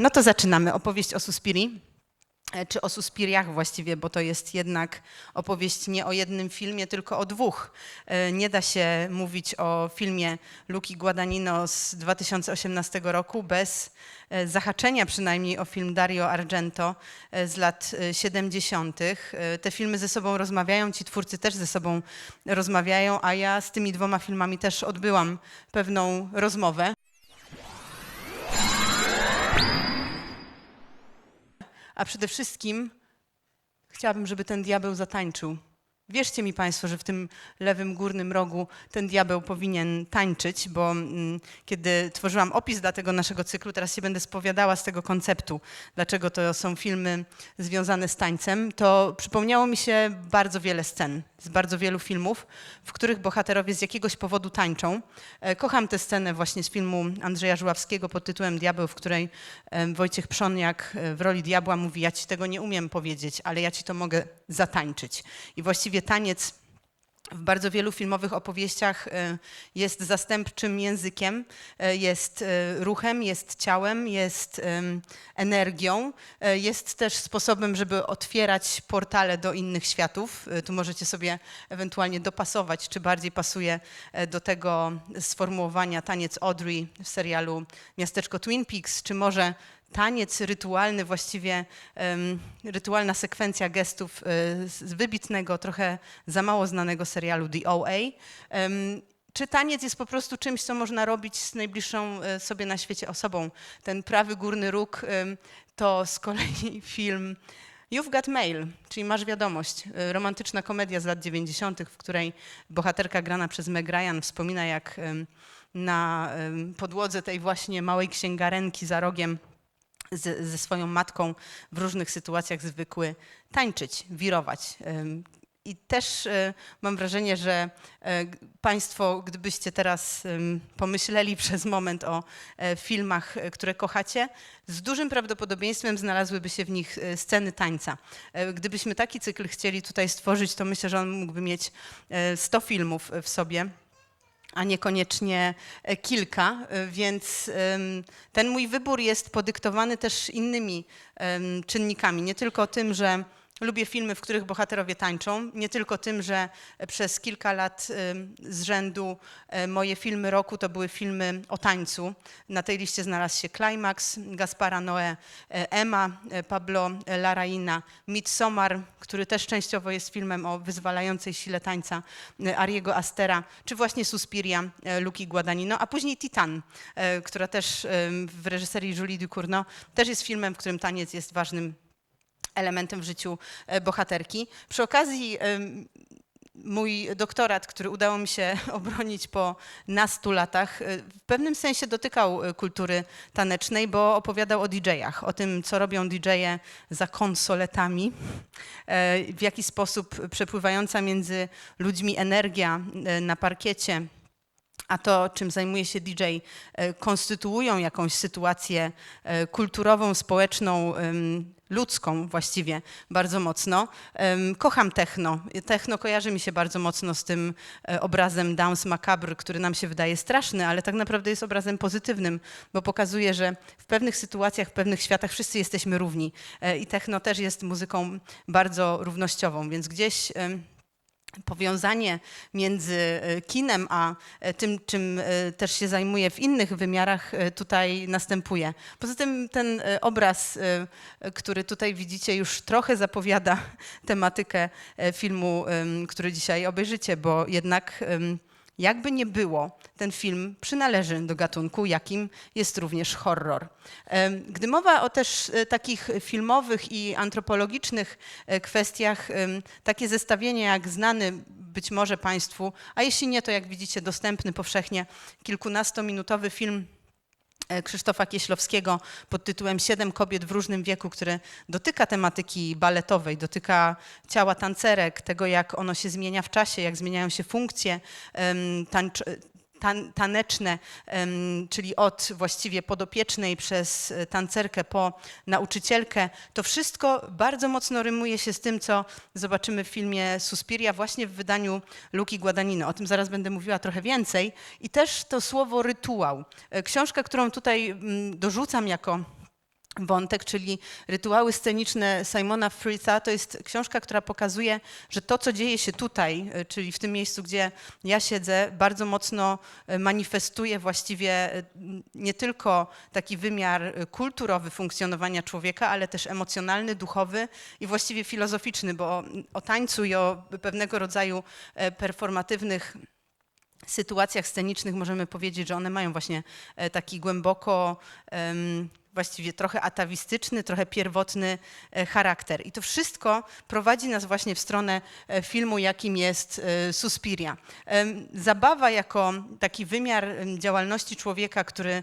no to zaczynamy. Opowieść o Suspiri, e, czy o Suspiriach właściwie, bo to jest jednak opowieść nie o jednym filmie, tylko o dwóch. E, Nie da się mówić o filmie Luki Guadagnino z 2018 roku bez e, zahaczenia przynajmniej o film Dario Argento z lat e, 70. E, Te filmy ze sobą rozmawiają, ci twórcy też ze sobą rozmawiają, a ja z tymi dwoma filmami też odbyłam pewną rozmowę. A przede wszystkim chciałabym, żeby ten diabeł zatańczył. Wierzcie mi Państwo, że w tym lewym górnym rogu ten diabeł powinien tańczyć, bo mm, kiedy tworzyłam opis dla tego naszego cyklu, teraz się będę spowiadała z tego konceptu, dlaczego to są filmy związane z tańcem, to przypomniało mi się bardzo wiele scen z bardzo wielu filmów, w których bohaterowie z jakiegoś powodu tańczą. E, Kocham tę scenę właśnie z filmu Andrzeja Żuławskiego pod tytułem Diabeł, w której Wojciech Przoniak e, w roli diabła mówi, ja ci tego nie umiem powiedzieć, ale ja ci to mogę zatańczyć. I właściwie taniec w bardzo wielu filmowych opowieściach e, jest zastępczym językiem, e, jest e, ruchem, jest ciałem, jest energią, jest też sposobem, żeby otwierać portale do innych światów. Tu możecie sobie ewentualnie dopasować, czy bardziej pasuje do tego sformułowania taniec Audrey w serialu Miasteczko Twin Peaks, czy może taniec rytualny, właściwie rytualna sekwencja gestów e, z wybitnego, trochę za mało znanego serialu The OA. Czy taniec jest po prostu czymś, co można robić z najbliższą e, sobie na świecie osobą? Ten prawy górny róg to z kolei film You've Got Mail, czyli Masz Wiadomość, e, romantyczna komedia z lat 90., w której bohaterka grana przez Meg Ryan wspomina, jak na podłodze tej właśnie małej księgarenki za rogiem z, ze swoją matką w różnych sytuacjach zwykły tańczyć, wirować. I też y, mam wrażenie, że g- Państwo, gdybyście teraz pomyśleli przez moment o e, filmach, e, które kochacie, z dużym prawdopodobieństwem znalazłyby się w nich e, sceny tańca. E, Gdybyśmy taki cykl chcieli tutaj stworzyć, to myślę, że on mógłby mieć e, 100 filmów w sobie a niekoniecznie e, kilka, e, więc ten mój wybór jest podyktowany też innymi czynnikami. Nie tylko tym, że lubię filmy, w których bohaterowie tańczą, nie tylko tym, że przez kilka lat em, z rzędu e, moje filmy roku to były filmy o tańcu. Na tej liście znalazł się Climax, Gaspara Noé, e, Emma, Pablo Larraína, Midsommar, który też częściowo jest filmem o wyzwalającej sile tańca Ariego Astera, czy właśnie Suspiria Luki Guadagnino, a później Titan, która też w reżyserii Julie Ducournau też jest filmem, w którym taniec jest ważnym elementem w życiu e, bohaterki. Przy okazji mój doktorat, który udało mi się obronić po nastu latach, e, w pewnym sensie dotykał e, kultury tanecznej, bo opowiadał o DJ-ach, o tym, co robią DJ-e za konsoletami, w jaki sposób przepływająca między ludźmi energia na parkiecie a to, czym zajmuje się DJ, e, konstytuują jakąś sytuację e, kulturową, społeczną, ludzką właściwie bardzo mocno. Kocham techno. Techno kojarzy mi się bardzo mocno z tym e, obrazem Dance Macabre, który nam się wydaje straszny, ale tak naprawdę jest obrazem pozytywnym, bo pokazuje, że w pewnych sytuacjach, w pewnych światach wszyscy jesteśmy równi. I techno też jest muzyką bardzo równościową, więc gdzieś powiązanie między e, kinem a e, tym, czym e, też się zajmuję w innych wymiarach, tutaj następuje. Poza tym ten obraz, który tutaj widzicie, już trochę zapowiada tematykę filmu, który dzisiaj obejrzycie, bo jednak jakby nie było, ten film przynależy do gatunku, jakim jest również horror. Gdy mowa o też e, takich filmowych i antropologicznych e, kwestiach, takie zestawienie jak znany być może Państwu, a jeśli nie, to jak widzicie dostępny powszechnie kilkunastominutowy film Krzysztofa Kieślowskiego pod tytułem Siedem kobiet w różnym wieku, który dotyka tematyki baletowej, dotyka ciała tancerek, tego jak ono się zmienia w czasie, jak zmieniają się funkcje tan, taneczne, czyli od właściwie podopiecznej przez e, tancerkę po nauczycielkę. To wszystko bardzo mocno rymuje się z tym, co zobaczymy w filmie Suspiria właśnie w wydaniu Luki Guadagnino. O tym zaraz będę mówiła trochę więcej. I też to słowo rytuał. E, Książka, którą tutaj mm, dorzucam jako wątek, czyli rytuały sceniczne Simona Fritza. To jest książka, która pokazuje, że to, co dzieje się tutaj, e, czyli w tym miejscu, gdzie ja siedzę, bardzo mocno e, manifestuje właściwie e, nie tylko taki wymiar kulturowy funkcjonowania człowieka, ale też emocjonalny, duchowy i właściwie filozoficzny, bo o tańcu i o pewnego rodzaju performatywnych sytuacjach scenicznych możemy powiedzieć, że one mają właśnie taki głęboko właściwie trochę atawistyczny, trochę pierwotny e, charakter. I to wszystko prowadzi nas właśnie w stronę e, filmu, jakim jest e, Suspiria. Zabawa jako taki wymiar działalności człowieka, który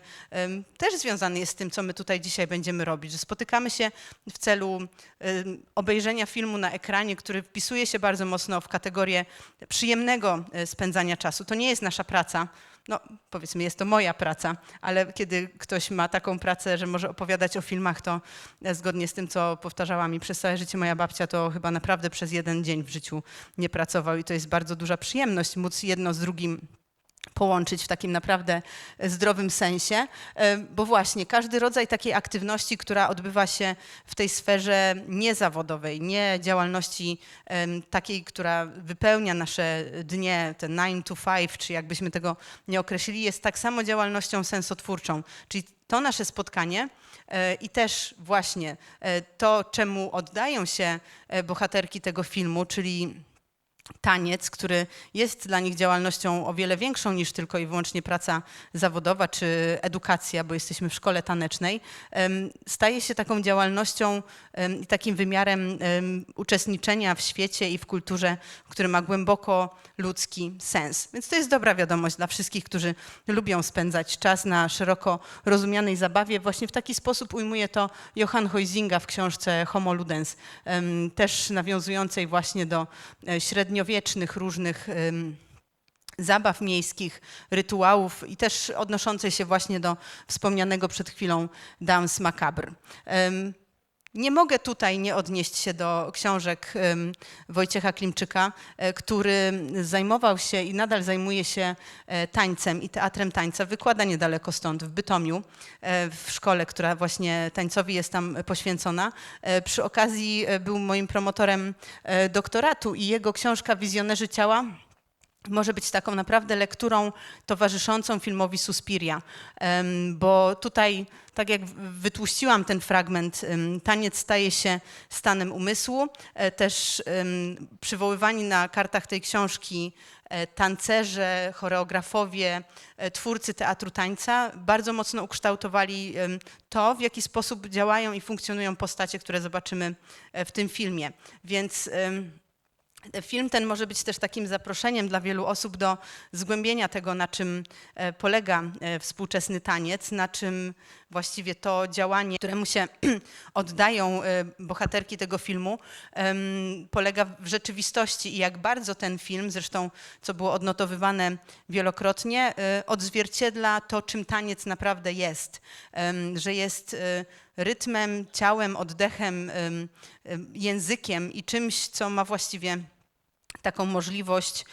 też związany jest z tym, co my tutaj dzisiaj będziemy robić, że spotykamy się w celu obejrzenia filmu na ekranie, który wpisuje się bardzo mocno w kategorię przyjemnego spędzania czasu. To nie jest nasza praca, no powiedzmy, jest to moja praca, ale kiedy ktoś ma taką pracę, że może opowiadać o filmach, to zgodnie z tym, co powtarzała mi przez całe życie moja babcia, to chyba naprawdę przez jeden dzień w życiu nie pracował i to jest bardzo duża przyjemność móc jedno z drugim połączyć w takim naprawdę zdrowym sensie, e, bo właśnie każdy rodzaj takiej aktywności, która odbywa się w tej sferze niezawodowej, nie działalności takiej, która wypełnia nasze dnie, te 9 to 5, czy jakbyśmy tego nie określili, jest tak samo działalnością sensotwórczą. Czyli to nasze spotkanie e, i też właśnie e, to, czemu oddają się bohaterki tego filmu, czyli taniec, który jest dla nich działalnością o wiele większą niż tylko i wyłącznie praca zawodowa czy edukacja, bo jesteśmy w szkole tanecznej, staje się taką działalnością i takim wymiarem uczestniczenia w świecie i w kulturze, który ma głęboko ludzki sens. Więc to jest dobra wiadomość dla wszystkich, którzy lubią spędzać czas na szeroko rozumianej zabawie. Właśnie w taki sposób ujmuje to Johann Huizinga w książce Homo Ludens, też nawiązującej właśnie do e, średnio średniowiecznych różnych zabaw miejskich, rytuałów i też odnoszącej się właśnie do wspomnianego przed chwilą Dance Macabre. Nie mogę tutaj nie odnieść się do książek Wojciecha Klimczyka, e, który zajmował się i nadal zajmuje się e, tańcem i teatrem tańca. Wykłada niedaleko stąd, w Bytomiu, e, w szkole, która właśnie tańcowi jest tam poświęcona. Przy okazji był moim promotorem doktoratu i jego książka Wizjonerzy ciała może być taką naprawdę lekturą towarzyszącą filmowi Suspiria, bo tutaj, tak jak wytłuściłam ten fragment, taniec staje się stanem umysłu, e, też przywoływani na kartach tej książki e, tancerze, choreografowie, e, twórcy teatru tańca bardzo mocno ukształtowali to, w jaki sposób działają i funkcjonują postacie, które zobaczymy w tym filmie. Więc Film ten może być też takim zaproszeniem dla wielu osób do zgłębienia tego, na czym e, polega e, współczesny taniec, na czym właściwie to działanie, któremu się oddają e, bohaterki tego filmu, polega w rzeczywistości. I jak bardzo ten film, zresztą co było odnotowywane wielokrotnie, odzwierciedla to, czym taniec naprawdę jest, że jest rytmem, ciałem, oddechem, językiem i czymś, co ma właściwie taką możliwość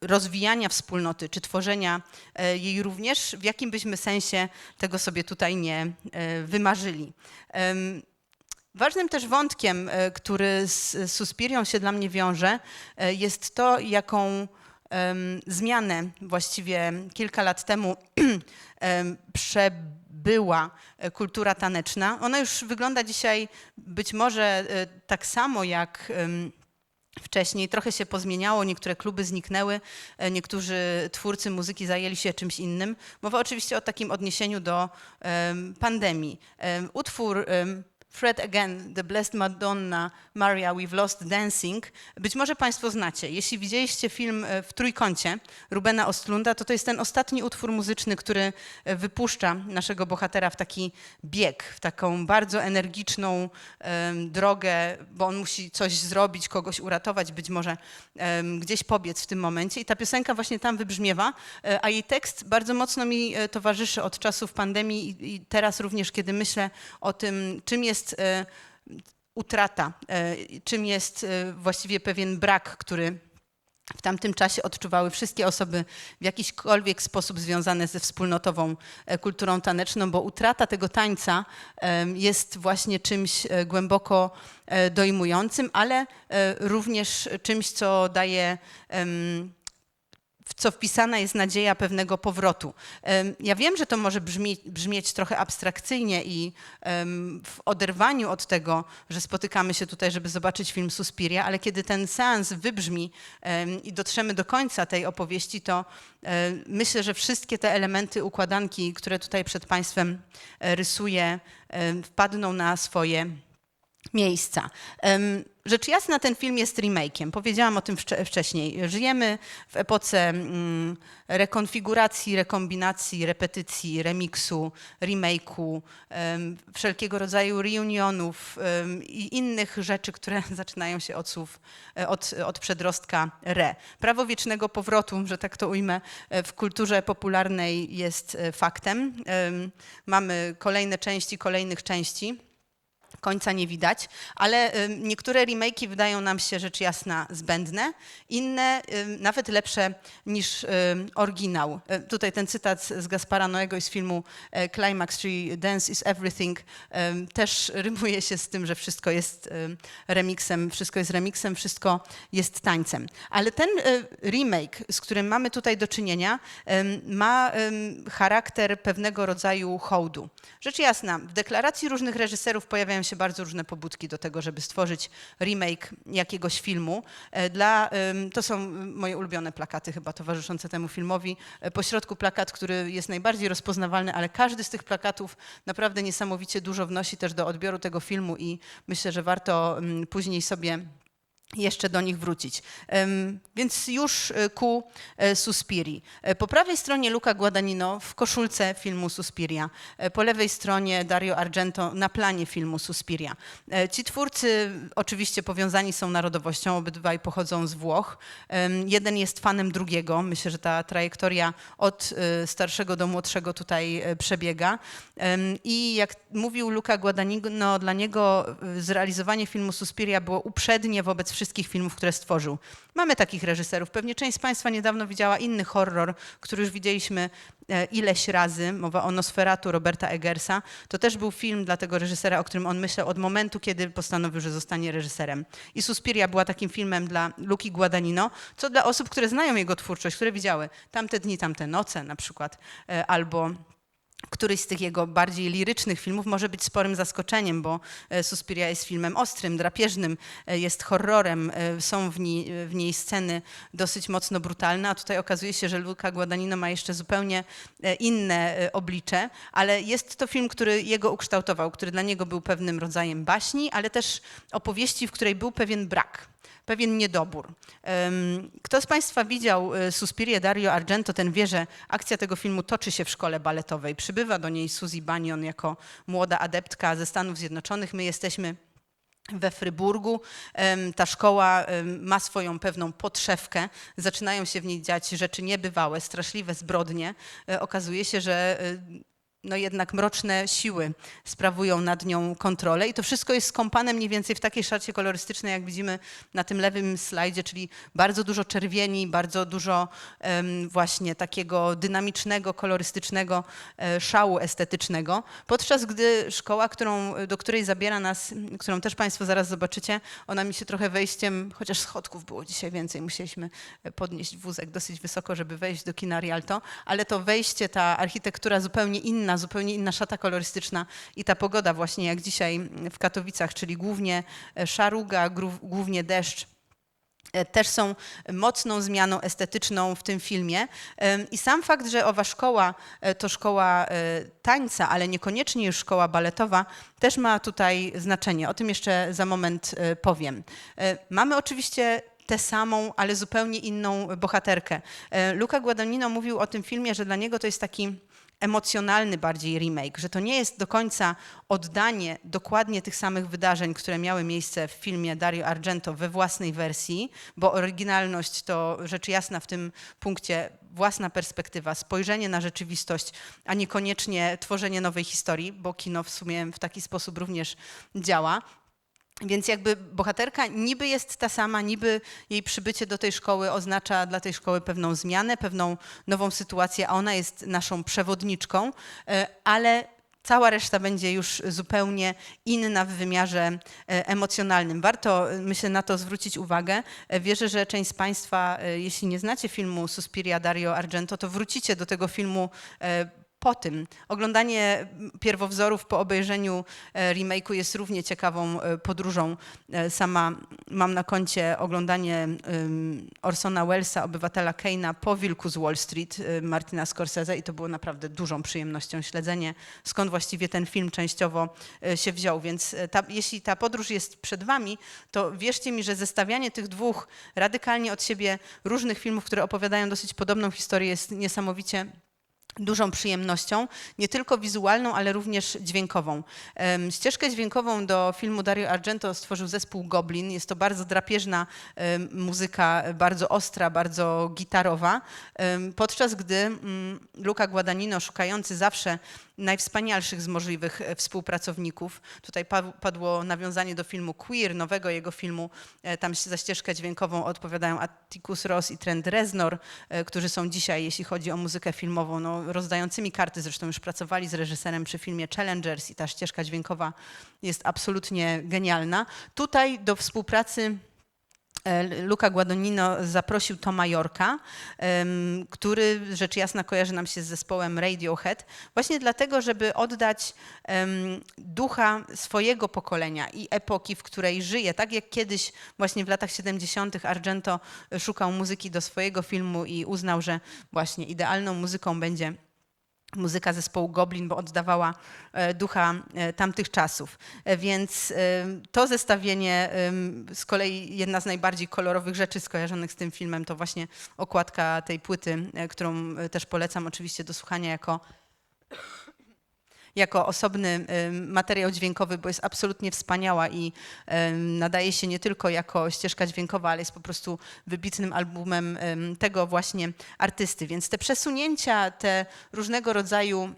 rozwijania wspólnoty, czy tworzenia e, jej również, w jakim byśmy sensie tego sobie tutaj nie e, wymarzyli. Ważnym też wątkiem, e, który z Suspirią się dla mnie wiąże, jest to, jaką zmianę właściwie kilka lat temu przebyła kultura taneczna. Ona już wygląda dzisiaj być może tak samo jak wcześniej. Trochę się pozmieniało, niektóre kluby zniknęły, e, niektórzy twórcy muzyki zajęli się czymś innym. Mowa oczywiście o takim odniesieniu do pandemii. Utwór Fred Again, The Blessed Madonna, Maria, We've Lost Dancing. Być może Państwo znacie. Jeśli widzieliście film e, w trójkącie Rubena Ostlunda, to to jest ten ostatni utwór muzyczny, który e, wypuszcza naszego bohatera w taki bieg, w taką bardzo energiczną um, drogę, bo on musi coś zrobić, kogoś uratować, być może um, gdzieś pobiec w tym momencie. I ta piosenka właśnie tam wybrzmiewa, e, a jej tekst bardzo mocno mi towarzyszy od czasów pandemii i, i teraz również, kiedy myślę o tym, czym jest jest e, utrata, e, czym jest e, właściwie pewien brak, który w tamtym czasie odczuwały wszystkie osoby w jakiśkolwiek sposób związane ze wspólnotową kulturą taneczną, bo utrata tego tańca jest właśnie czymś głęboko dojmującym, ale również czymś, co daje w co wpisana jest nadzieja pewnego powrotu. Ja wiem, że to może brzmi, brzmieć trochę abstrakcyjnie i w oderwaniu od tego, że spotykamy się tutaj, żeby zobaczyć film Suspiria, ale kiedy ten seans wybrzmi i dotrzemy do końca tej opowieści, to e, myślę, że wszystkie te elementy układanki, które tutaj przed Państwem e, rysuję, wpadną na swoje miejsca. Rzecz jasna, ten film jest remake'iem. Powiedziałam o tym wcze- wcześniej. Żyjemy w epoce mm, rekonfiguracji, rekombinacji, repetycji, remiksu, remake'u, em, wszelkiego rodzaju reunionów i innych rzeczy, które zaczynają się od słów, e, od, od przedrostka re. Prawo wiecznego powrotu, że tak to ujmę, e, w kulturze popularnej jest e, faktem. Em, Mamy kolejne części kolejnych części końca nie widać, ale niektóre remake'i wydają nam się rzecz jasna zbędne, inne nawet lepsze niż oryginał. Y, Tutaj ten cytat z Gaspara Noego i z filmu e, Climax, czyli Dance is Everything, też rymuje się z tym, że wszystko jest remixem, wszystko jest remixem, wszystko jest tańcem. Ale ten y, remake, z którym mamy tutaj do czynienia, ma charakter pewnego rodzaju hołdu. Rzecz jasna, w deklaracji różnych reżyserów pojawiają się bardzo różne pobudki do tego, żeby stworzyć remake jakiegoś filmu. E, Dla, to są moje ulubione plakaty chyba towarzyszące temu filmowi. E, Pośrodku plakat, który jest najbardziej rozpoznawalny, ale każdy z tych plakatów naprawdę niesamowicie dużo wnosi też do odbioru tego filmu i myślę, że warto ym, później sobie jeszcze do nich wrócić. Więc już e, ku e, Suspiri. E, Po prawej stronie Luca Guadagnino w koszulce filmu Suspiria. Po lewej stronie Dario Argento na planie filmu Suspiria. Ci twórcy oczywiście powiązani są narodowością, obydwaj pochodzą z Włoch. Jeden jest fanem drugiego. Myślę, że ta trajektoria od starszego do młodszego tutaj przebiega. I jak mówił Luca Guadagnino, dla niego zrealizowanie filmu Suspiria było uprzednie wobec wszystkich filmów, które stworzył. Mamy takich reżyserów. Pewnie część z Państwa niedawno widziała inny horror, który już widzieliśmy e, ileś razy. Mowa o Nosferatu Roberta Eggersa. To też był film dla tego reżysera, o którym on myślał od momentu, kiedy postanowił, że zostanie reżyserem. I Suspiria była takim filmem dla Luki Guadagnino, co dla osób, które znają jego twórczość, które widziały Tamte dni, tamte noce na przykład, e, albo któryś z tych jego bardziej lirycznych filmów może być sporym zaskoczeniem, bo e, Suspiria jest filmem ostrym, drapieżnym, e, jest horrorem, e, są w niej, w niej sceny dosyć mocno brutalne, a tutaj okazuje się, że Luca Guadagnino ma jeszcze zupełnie inne oblicze, ale jest to film, który jego ukształtował, który dla niego był pewnym rodzajem baśni, ale też opowieści, w której był pewien brak pewien niedobór. Kto z Państwa widział e, Suspirię Dario Argento, ten wie, że akcja tego filmu toczy się w szkole baletowej. Przybywa do niej Suzy Banion jako młoda adeptka ze Stanów Zjednoczonych. My jesteśmy we Fryburgu. Ta szkoła ma swoją pewną podszewkę. Zaczynają się w niej dziać rzeczy niebywałe, straszliwe zbrodnie. E, Okazuje się, że e, no jednak mroczne siły sprawują nad nią kontrolę. I to wszystko jest skąpane mniej więcej w takiej szacie kolorystycznej, jak widzimy na tym lewym slajdzie, czyli bardzo dużo czerwieni, bardzo dużo em, właśnie takiego dynamicznego, kolorystycznego e, szału estetycznego, podczas gdy szkoła, którą, do której zabiera nas, którą też Państwo zaraz zobaczycie, ona mi się trochę wejściem, chociaż schodków było dzisiaj więcej, musieliśmy podnieść wózek dosyć wysoko, żeby wejść do kina Rialto, ale to wejście, ta architektura zupełnie inna, zupełnie inna szata kolorystyczna i ta pogoda właśnie jak dzisiaj w Katowicach, czyli głównie e, szaruga, głównie deszcz, e, też są mocną zmianą estetyczną w tym filmie. I sam fakt, że owa szkoła e, to szkoła tańca, ale niekoniecznie już szkoła baletowa, też ma tutaj znaczenie. O tym jeszcze za moment powiem. Mamy oczywiście tę samą, ale zupełnie inną bohaterkę. Luca Guadagnino mówił o tym filmie, że dla niego to jest taki emocjonalny bardziej remake, że to nie jest do końca oddanie dokładnie tych samych wydarzeń, które miały miejsce w filmie Dario Argento we własnej wersji, bo oryginalność to rzecz jasna w tym punkcie własna perspektywa, spojrzenie na rzeczywistość, a niekoniecznie tworzenie nowej historii, bo kino w sumie w taki sposób również działa. Więc jakby bohaterka niby jest ta sama, niby jej przybycie do tej szkoły oznacza dla tej szkoły pewną zmianę, pewną nową sytuację, a ona jest naszą przewodniczką, e, ale cała reszta będzie już zupełnie inna w wymiarze e, emocjonalnym. Warto, e, myślę, na to zwrócić uwagę. Wierzę, że część z Państwa, jeśli nie znacie filmu Suspiria Dario Argento, to wrócicie do tego filmu po tym. Oglądanie pierwowzorów po obejrzeniu e, remake'u jest równie ciekawą e, podróżą. E, Sama mam na koncie oglądanie Orsona Wellesa, obywatela Keina po Wilku z Wall Street e, Martina Scorsese i to było naprawdę dużą przyjemnością śledzenie, skąd właściwie ten film częściowo się wziął. Więc ta, jeśli ta podróż jest przed Wami, to wierzcie mi, że zestawianie tych dwóch radykalnie od siebie różnych filmów, które opowiadają dosyć podobną historię, jest niesamowicie dużą przyjemnością, nie tylko wizualną, ale również dźwiękową. Ścieżkę dźwiękową do filmu Dario Argento stworzył zespół Goblin. Jest to bardzo drapieżna muzyka, bardzo ostra, bardzo gitarowa, podczas gdy mm, Luca Guadagnino, szukający zawsze najwspanialszych z możliwych e, współpracowników. Tutaj pa- padło nawiązanie do filmu Queer, nowego jego filmu. E, Tam za ścieżkę dźwiękową odpowiadają Atticus Ross i Trent Reznor, e, którzy są dzisiaj, jeśli chodzi o muzykę filmową, no, rozdającymi karty. Zresztą już pracowali z reżyserem przy filmie Challengers i ta ścieżka dźwiękowa jest absolutnie genialna. Tutaj do współpracy Luca Guadagnino zaprosił Toma Yorka, em, który rzecz jasna kojarzy nam się z zespołem Radiohead, właśnie dlatego, żeby oddać ducha swojego pokolenia i epoki, w której żyje. Tak jak kiedyś właśnie w latach 70. Argento szukał muzyki do swojego filmu i uznał, że właśnie idealną muzyką będzie muzyka zespołu Goblin, bo oddawała e, ducha e, tamtych czasów. E, Więc to zestawienie, z kolei jedna z najbardziej kolorowych rzeczy skojarzonych z tym filmem, to właśnie okładka tej płyty, którą też polecam oczywiście do słuchania jako jako osobny em, materiał dźwiękowy, bo jest absolutnie wspaniała i nadaje się nie tylko jako ścieżka dźwiękowa, ale jest po prostu wybitnym albumem em, tego właśnie artysty. Więc te przesunięcia, te różnego rodzaju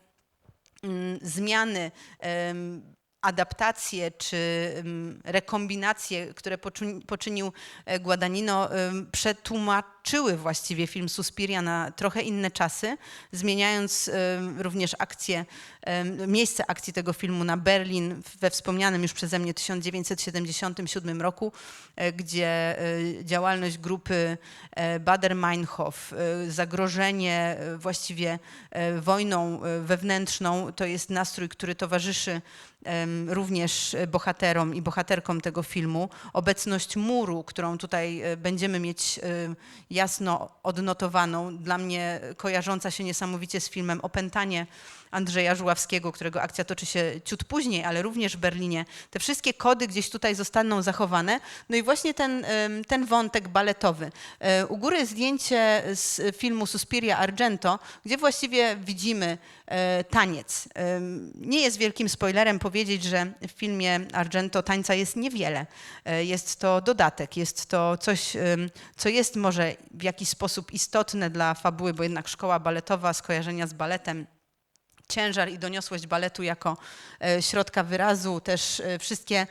zmiany, adaptacje czy rekombinacje, które poczyn- poczynił e, Guadagnino, przetłumaczyły właściwie film Suspiria na trochę inne czasy, zmieniając również akcję, miejsce akcji tego filmu na Berlin we wspomnianym już przeze mnie 1977 roku, e, gdzie e, działalność grupy Bader-Meinhof, zagrożenie właściwie wojną wewnętrzną, to jest nastrój, który towarzyszy również bohaterom i bohaterkom tego filmu. Obecność muru, którą tutaj e, będziemy mieć e, jasno odnotowaną, dla mnie kojarząca się niesamowicie z filmem Opętanie Andrzeja Żuławskiego, którego akcja toczy się ciut później, ale również w Berlinie. Te wszystkie kody gdzieś tutaj zostaną zachowane. No i właśnie ten, ten wątek baletowy. E, U góry zdjęcie z filmu Suspiria Argento, gdzie właściwie widzimy e, taniec. Nie jest wielkim spoilerem powiedzieć, że w filmie Argento tańca jest niewiele. E, Jest to dodatek, jest to coś, co jest może w jakiś sposób istotne dla fabuły, bo jednak szkoła baletowa, skojarzenia z baletem ciężar i doniosłość baletu jako e, środka wyrazu, też e, wszystkie e,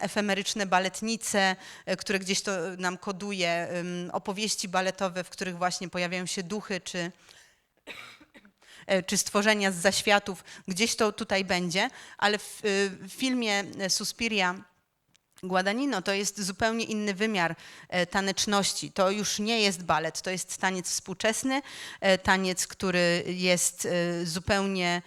efemeryczne baletnice, które gdzieś to nam koduje, opowieści baletowe, w których właśnie pojawiają się duchy czy czy stworzenia z zaświatów, gdzieś to tutaj będzie, ale w, w filmie Suspiria Guadagnino to jest zupełnie inny wymiar e, taneczności. To już nie jest balet, to jest taniec współczesny, e, taniec, który jest e, zupełnie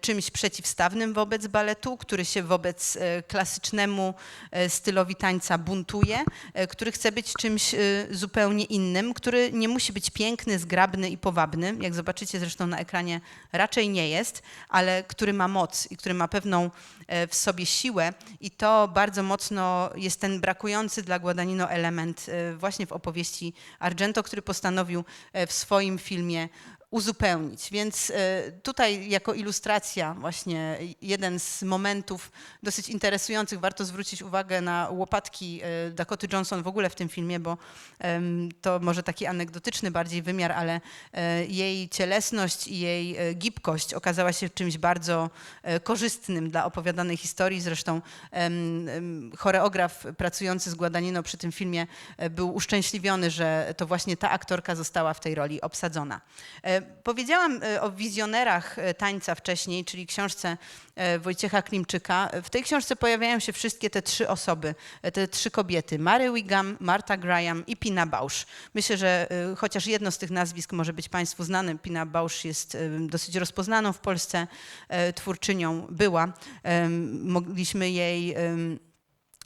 czymś przeciwstawnym wobec baletu, który się wobec e, klasycznemu e, stylowi tańca buntuje, e, który chce być czymś e, zupełnie innym, który nie musi być piękny, zgrabny i powabny, jak zobaczycie zresztą na ekranie raczej nie jest, ale który ma moc i który ma pewną e, w sobie siłę. I to bardzo mocno jest ten brakujący dla Guadagnino element e, właśnie w opowieści Argento, który postanowił e, w swoim filmie uzupełnić. Więc e, tutaj jako ilustracja właśnie jeden z momentów dosyć interesujących, warto zwrócić uwagę na łopatki e, Dakoty Johnson w ogóle w tym filmie, bo to może taki anegdotyczny bardziej wymiar, ale e, jej cielesność i jej gibkość okazała się czymś bardzo korzystnym dla opowiadanej historii. Zresztą choreograf pracujący z Guadagnino przy tym filmie był uszczęśliwiony, że to właśnie ta aktorka została w tej roli obsadzona. Powiedziałam e, o wizjonerach e, tańca wcześniej, czyli książce e, Wojciecha Klimczyka. W tej książce pojawiają się wszystkie te trzy osoby, te trzy kobiety. Mary Wiggum, Martha Graham i Pina Bausch. Myślę, że chociaż jedno z tych nazwisk może być Państwu znane. Pina Bausch jest dosyć rozpoznaną w Polsce twórczynią, była. Mogliśmy jej...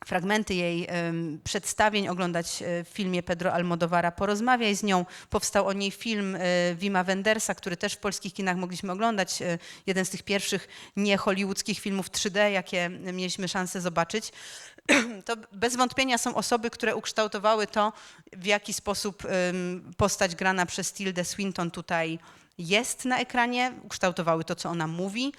fragmenty jej przedstawień oglądać e, w filmie Pedro Almodovara Porozmawiaj z nią. Powstał o niej film e, Wima Wendersa, który też w polskich kinach mogliśmy oglądać. E, Jeden z tych pierwszych nie-hollywoodzkich filmów 3D, jakie mieliśmy szansę zobaczyć. To bez wątpienia są osoby, które ukształtowały to, w jaki sposób postać grana przez Tildę Swinton tutaj jest na ekranie, ukształtowały to, co ona mówi,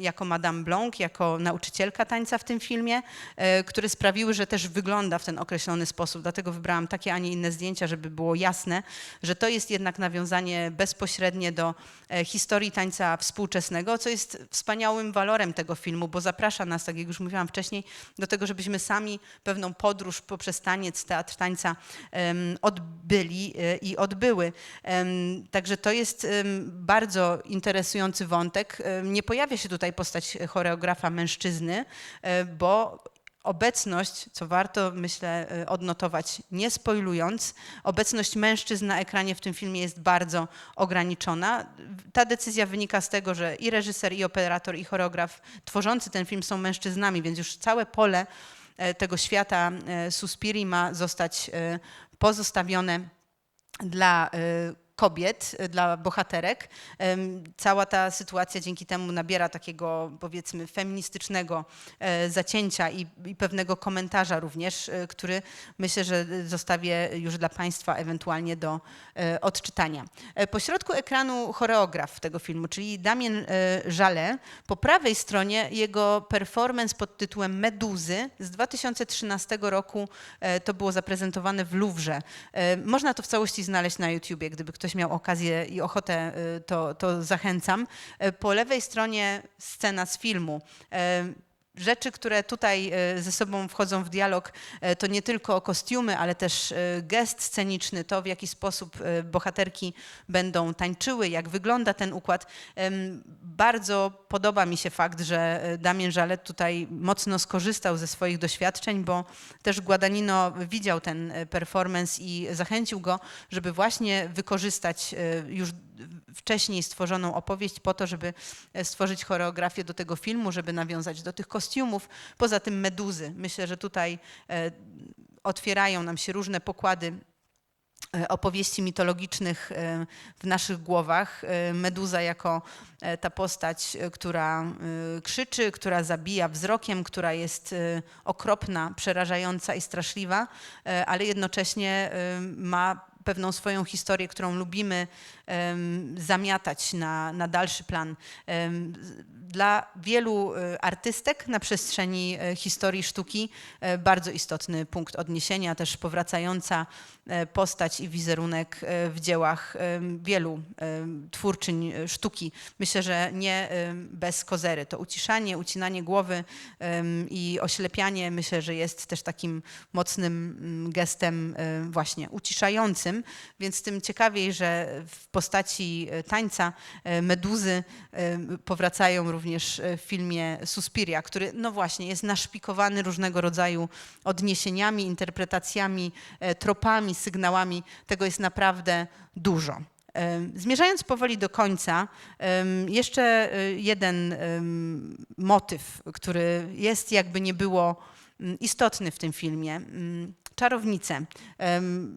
jako Madame Blanc, jako nauczycielka tańca w tym filmie, e, które sprawiły, że też wygląda w ten określony sposób. Dlatego wybrałam takie, a nie inne zdjęcia, żeby było jasne, że to jest jednak nawiązanie bezpośrednie do e, historii tańca współczesnego, co jest wspaniałym walorem tego filmu, bo zaprasza nas, tak jak już mówiłam wcześniej, do tego, żebyśmy sami pewną podróż poprzez taniec, teatr tańca odbyli e, i odbyły. Także to jest bardzo interesujący wątek. Em, Nie pojawia się tutaj postać choreografa mężczyzny, e, bo obecność, co warto myślę e, odnotować, nie spoilując, obecność mężczyzn na ekranie w tym filmie jest bardzo ograniczona. Ta decyzja wynika z tego, że i reżyser, i operator, i choreograf tworzący ten film są mężczyznami, więc już całe pole e, tego świata e, Suspiri ma zostać e, pozostawione dla e, kobiet, e, dla bohaterek. Cała ta sytuacja dzięki temu nabiera takiego powiedzmy feministycznego e, zacięcia i, i pewnego komentarza również, e, który myślę, że zostawię już dla Państwa ewentualnie do e, odczytania. Po środku ekranu choreograf tego filmu, czyli Damien Żale. Po prawej stronie jego performance pod tytułem Meduzy z 2013 roku to było zaprezentowane w Louvre. Można to w całości znaleźć na YouTubie, gdyby ktoś miał okazję i ochotę, e, to, to zachęcam. E, Po lewej stronie scena z filmu. Rzeczy, które tutaj e, ze sobą wchodzą w dialog, e, to nie tylko kostiumy, ale też e, gest sceniczny, to w jaki sposób bohaterki będą tańczyły, jak wygląda ten układ. Bardzo podoba mi się fakt, że Damien Żalet tutaj mocno skorzystał ze swoich doświadczeń, bo też Guadagnino widział ten performance i zachęcił go, żeby właśnie wykorzystać już wcześniej stworzoną opowieść po to, żeby stworzyć choreografię do tego filmu, żeby nawiązać do tych kostiumów. Poza tym meduzy. Myślę, że tutaj e, otwierają nam się różne pokłady e, opowieści mitologicznych e, w naszych głowach. Meduza jako ta postać, która krzyczy, która zabija wzrokiem, która jest okropna, przerażająca i straszliwa, ale jednocześnie ma pewną swoją historię, którą lubimy zamiatać na, na dalszy plan. Dla wielu e, artystek na przestrzeni e, historii sztuki e, bardzo istotny punkt odniesienia, też powracająca postać i wizerunek w dziełach wielu twórczyń sztuki. Myślę, że nie bez kozery. To uciszanie, ucinanie głowy i oślepianie myślę, że jest też takim mocnym mm, gestem właśnie uciszającym, więc tym ciekawiej, że w postaci e, tańca e, meduzy e, powracają również w filmie Suspiria, który no właśnie jest naszpikowany różnego rodzaju odniesieniami, interpretacjami, tropami, sygnałami. Tego jest naprawdę dużo. Zmierzając powoli do końca, jeszcze jeden motyw, który jest jakby nie było mm, istotny w tym filmie. Czarownice.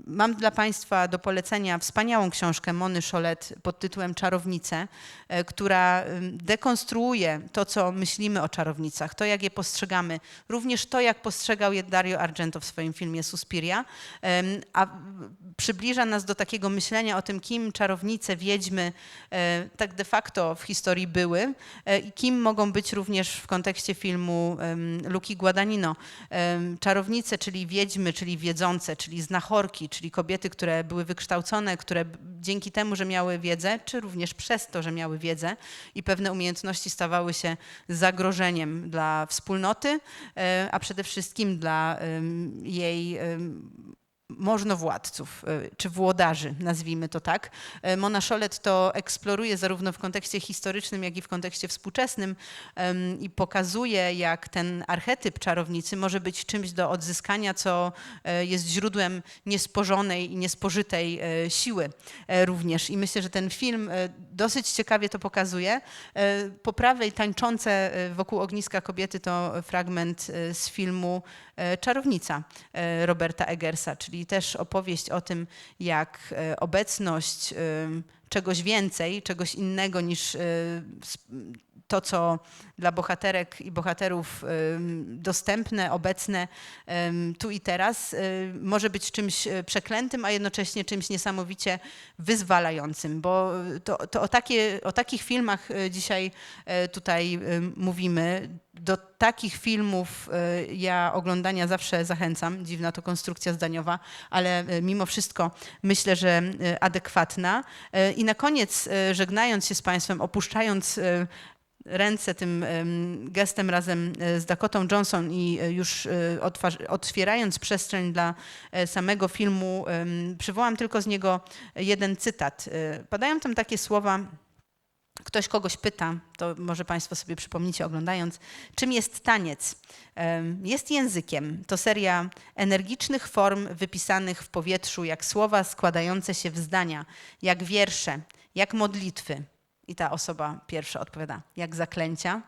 Mam dla Państwa do polecenia wspaniałą książkę Mony Szolet pod tytułem Czarownice, e, która dekonstruuje to, co myślimy o czarownicach, to, jak je postrzegamy, również to, jak postrzegał je Dario Argento w swoim filmie Suspiria, a przybliża nas do takiego myślenia o tym, kim czarownice, wiedźmy e, tak de facto w historii były e, i kim mogą być również w kontekście filmu Luki Guadagnino. Czarownice, czyli wiedźmy, czyli wiedzące, czyli znachorki, czyli kobiety, które były wykształcone, które dzięki temu, że miały wiedzę, czy również przez to, że miały wiedzę i pewne umiejętności stawały się zagrożeniem dla wspólnoty, e, a przede wszystkim dla jej możnowładców, e, czy włodarzy, nazwijmy to tak. E, Mona Szolet to eksploruje zarówno w kontekście historycznym, jak i w kontekście współczesnym i pokazuje, jak ten archetyp czarownicy może być czymś do odzyskania, co e, jest źródłem niesporzonej i niespożytej siły również. I myślę, że ten film dosyć ciekawie to pokazuje. Po prawej tańczące wokół ogniska kobiety to fragment z filmu Czarownica e, Roberta Eggersa, czyli też opowieść o tym, jak e, obecność e, czegoś więcej, czegoś innego niż e, to, co dla bohaterek i bohaterów dostępne, obecne tu i teraz, em, może być czymś e, przeklętym, a jednocześnie czymś niesamowicie wyzwalającym, bo to, to o, takie, o takich filmach dzisiaj tutaj mówimy. Do takich filmów ja oglądania zawsze zachęcam. Dziwna to konstrukcja zdaniowa, ale mimo wszystko myślę, że adekwatna. I na koniec, żegnając się z Państwem, opuszczając ręce tym em, gestem razem e, z Dakotą Johnson i e, już e, otwierając przestrzeń dla samego filmu, przywołam tylko z niego jeden cytat. Padają tam takie słowa, ktoś kogoś pyta, to może Państwo sobie przypomnicie oglądając, czym jest taniec? Jest językiem. To seria energicznych form wypisanych w powietrzu, jak słowa składające się w zdania, jak wiersze, jak modlitwy. I ta osoba pierwsza odpowiada, jak zaklęcia.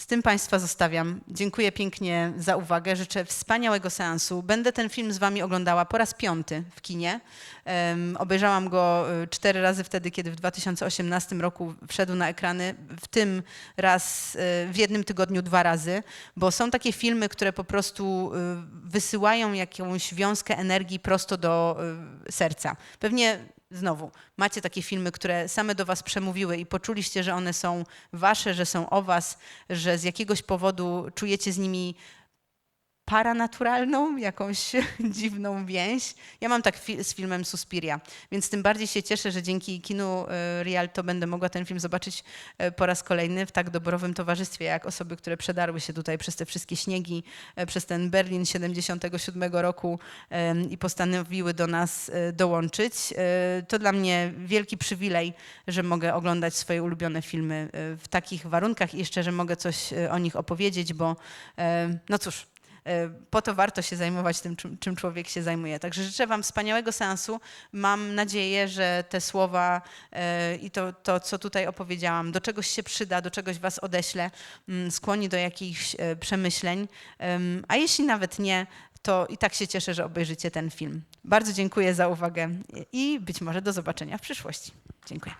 Z tym Państwa zostawiam. Dziękuję pięknie za uwagę. Życzę wspaniałego seansu. Będę ten film z Wami oglądała po raz piąty w kinie. Em, obejrzałam go y, cztery razy wtedy, kiedy w 2018 roku wszedł na ekrany, w tym raz y, w jednym tygodniu dwa razy, bo są takie filmy, które po prostu y, wysyłają jakąś wiązkę energii prosto do serca. Pewnie znowu macie takie filmy, które same do was przemówiły i poczuliście, że one są wasze, że są o was, że z jakiegoś powodu czujecie z nimi paranaturalną, jakąś dziwną więź. Ja mam tak fi- z filmem Suspiria, więc tym bardziej się cieszę, że dzięki kinu e, Rialto będę mogła ten film zobaczyć e, po raz kolejny w tak doborowym towarzystwie, jak osoby, które przedarły się tutaj przez te wszystkie śniegi, e, przez ten Berlin 77 roku i postanowiły do nas dołączyć. To dla mnie wielki przywilej, że mogę oglądać swoje ulubione filmy w takich warunkach i jeszcze, że mogę coś o nich opowiedzieć, bo no cóż, Po to warto się zajmować tym, czym, człowiek się zajmuje. Także życzę Wam wspaniałego seansu. Mam nadzieję, że te słowa e, i to, to, co tutaj opowiedziałam, do czegoś się przyda, do czegoś Was odeślę, mm, skłoni do jakichś e, przemyśleń. Em, A jeśli nawet nie, to i tak się cieszę, że obejrzycie ten film. Bardzo dziękuję za uwagę i być może do zobaczenia w przyszłości. Dziękuję.